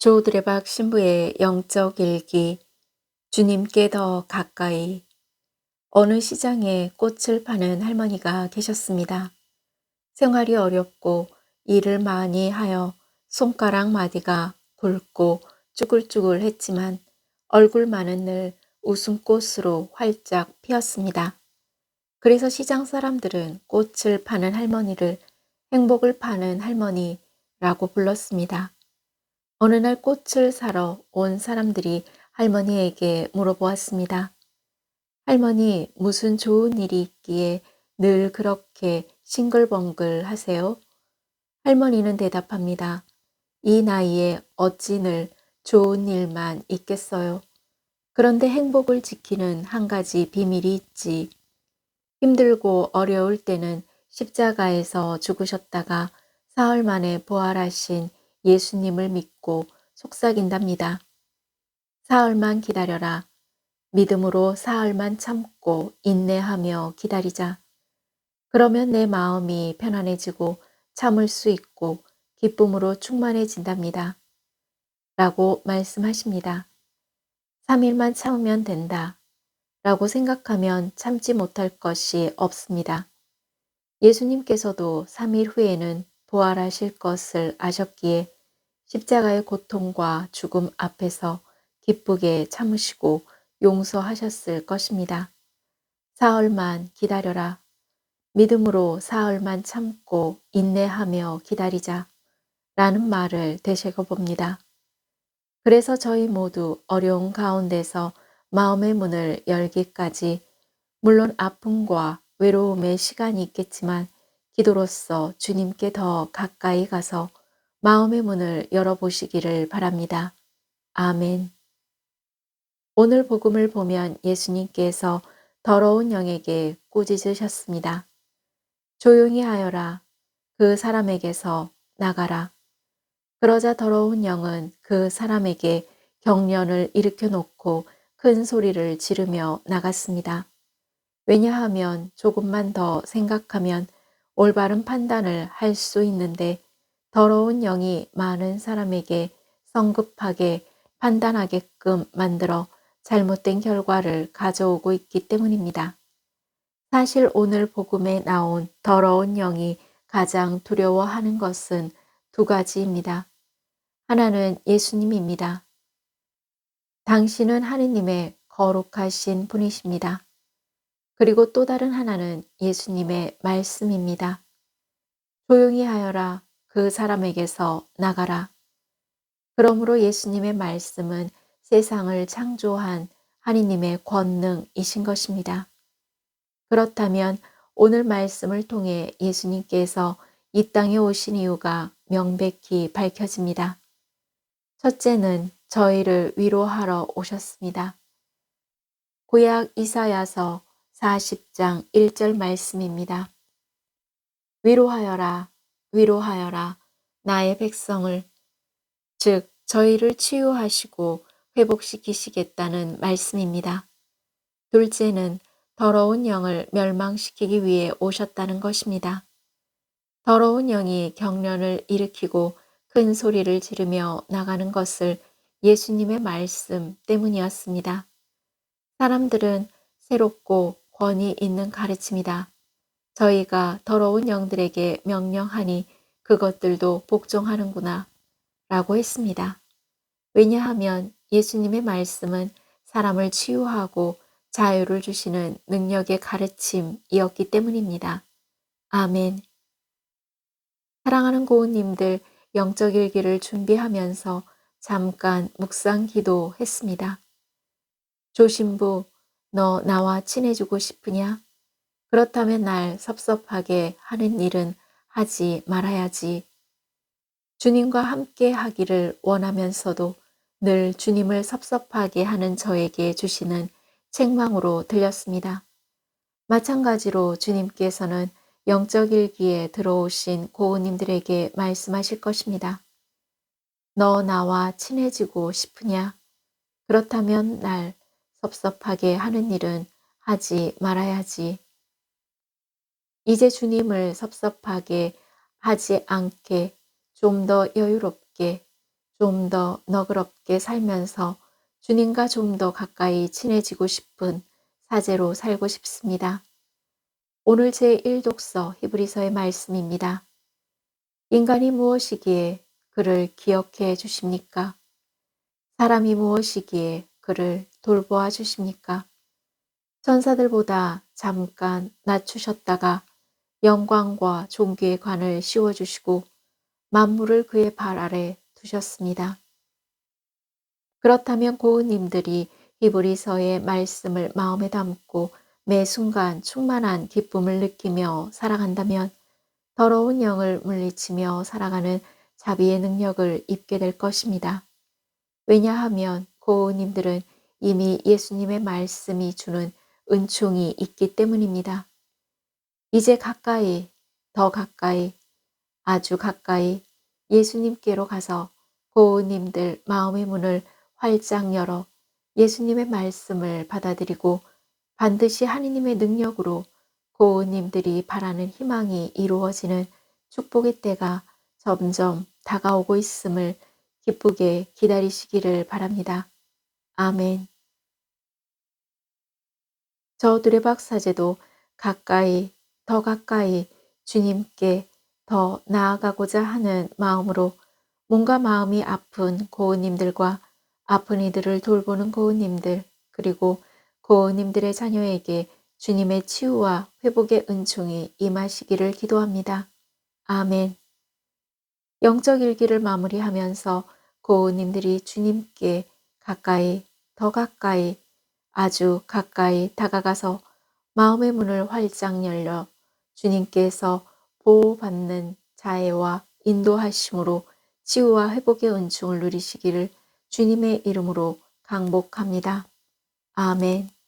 조드레박 신부의 영적 일기 주님께 더 가까이 어느 시장에 꽃을 파는 할머니가 계셨습니다. 생활이 어렵고 일을 많이 하여 손가락 마디가 굵고 쭈글쭈글 했지만 얼굴만은 늘 웃음꽃으로 활짝 피었습니다. 그래서 시장 사람들은 꽃을 파는 할머니를 행복을 파는 할머니라고 불렀습니다. 어느 날 꽃을 사러 온 사람들이 할머니에게 물어보았습니다. 할머니, 무슨 좋은 일이 있기에 늘 그렇게 싱글벙글 하세요? 할머니는 대답합니다. 이 나이에 어찌 늘 좋은 일만 있겠어요. 그런데 행복을 지키는 한 가지 비밀이 있지. 힘들고 어려울 때는 십자가에서 죽으셨다가 사흘 만에 부활하신 예수님을 믿고 속삭인답니다. 사흘만 기다려라. 믿음으로 사흘만 참고 인내하며 기다리자. 그러면 내 마음이 편안해지고 참을 수 있고 기쁨으로 충만해진답니다. 라고 말씀하십니다. 3일만 참으면 된다. 라고 생각하면 참지 못할 것이 없습니다. 예수님께서도 3일 후에는 부활하실 것을 아셨기에 십자가의 고통과 죽음 앞에서 기쁘게 참으시고 용서하셨을 것입니다. 사흘만 기다려라. 믿음으로 사흘만 참고 인내하며 기다리자. 라는 말을 되새겨 봅니다. 그래서 저희 모두 어려운 가운데서 마음의 문을 열기까지 물론 아픔과 외로움의 시간이 있겠지만 기도로서 주님께 더 가까이 가서 마음의 문을 열어보시기를 바랍니다. 아멘. 오늘 복음을 보면 예수님께서 더러운 영에게 꾸짖으셨습니다. 조용히 하여라. 그 사람에게서 나가라. 그러자 더러운 영은 그 사람에게 경련을 일으켜 놓고 큰 소리를 지르며 나갔습니다. 왜냐하면 조금만 더 생각하면 올바른 판단을 할 수 있는데 더러운 영이 많은 사람에게 성급하게 판단하게끔 만들어 잘못된 결과를 가져오고 있기 때문입니다. 사실 오늘 복음에 나온 더러운 영이 가장 두려워하는 것은 두 가지입니다. 하나는 예수님입니다. 당신은 하느님의 거룩하신 분이십니다. 그리고 또 다른 하나는 예수님의 말씀입니다. 조용히 하여라. 그 사람에게서 나가라. 그러므로 예수님의 말씀은 세상을 창조한 하느님의 권능이신 것입니다. 그렇다면 오늘 말씀을 통해 예수님께서 이 땅에 오신 이유가 명백히 밝혀집니다. 첫째는 저희를 위로하러 오셨습니다. 구약 이사야서 40장 1절 말씀입니다. 위로하여라, 위로하여라, 나의 백성을, 즉, 저희를 치유하시고 회복시키시겠다는 말씀입니다. 둘째는 더러운 영을 멸망시키기 위해 오셨다는 것입니다. 더러운 영이 경련을 일으키고 큰 소리를 지르며 나가는 것을 예수님의 말씀 때문이었습니다. 사람들은 새롭고 권위 있는 가르침이다. 저희가 더러운 영들에게 명령하니 그것들도 복종하는구나 라고 했습니다. 왜냐하면 예수님의 말씀은 사람을 치유하고 자유를 주시는 능력의 가르침이었기 때문입니다. 아멘. 사랑하는 고은님들 영적 일기를 준비하면서 잠깐 묵상 기도했습니다. 조신부, 너 나와 친해지고 싶으냐? 그렇다면 날 섭섭하게 하는 일은 하지 말아야지. 주님과 함께 하기를 원하면서도 늘 주님을 섭섭하게 하는 저에게 주시는 책망으로 들렸습니다. 마찬가지로 주님께서는 영적 일기에 들어오신 고우님들에게 말씀하실 것입니다. 너 나와 친해지고 싶으냐? 그렇다면 날 섭섭하게 하는 일은 하지 말아야지. 이제 주님을 섭섭하게 하지 않게 좀 더 여유롭게 좀 더 너그럽게 살면서 주님과 좀 더 가까이 친해지고 싶은 사제로 살고 싶습니다. 오늘 제1독서 히브리서의 말씀입니다. 인간이 무엇이기에 그를 기억해 주십니까? 사람이 무엇이기에 그를 돌보아 주십니까? 천사들보다 잠깐 낮추셨다가 영광과 존귀의 관을 씌워주시고 만물을 그의 발 아래 두셨습니다. 그렇다면 고은님들이 히브리서의 말씀을 마음에 담고 매 순간 충만한 기쁨을 느끼며 살아간다면 더러운 영을 물리치며 살아가는 자비의 능력을 입게 될 것입니다. 왜냐하면 고은님들은 이미 예수님의 말씀이 주는 은총이 있기 때문입니다. 이제 가까이, 더 가까이, 아주 가까이 예수님께로 가서 고은님들 마음의 문을 활짝 열어 예수님의 말씀을 받아들이고 반드시 하느님의 능력으로 고은님들이 바라는 희망이 이루어지는 축복의 때가 점점 다가오고 있음을 기쁘게 기다리시기를 바랍니다. 아멘. 저 두레박 사제도 가까이, 더 가까이 주님께 더 나아가고자 하는 마음으로 몸과 마음이 아픈 고은님들과 아픈 이들을 돌보는 고은님들, 그리고 고은님들의 자녀에게 주님의 치유와 회복의 은총이 임하시기를 기도합니다. 아멘. 영적 일기를 마무리하면서 고은님들이 주님께 가까이, 더 가까이, 아주 가까이 다가가서 마음의 문을 활짝 열려 주님께서 보호받는 자애와 인도하심으로 치유와 회복의 은총을 누리시기를 주님의 이름으로 강복합니다. 아멘.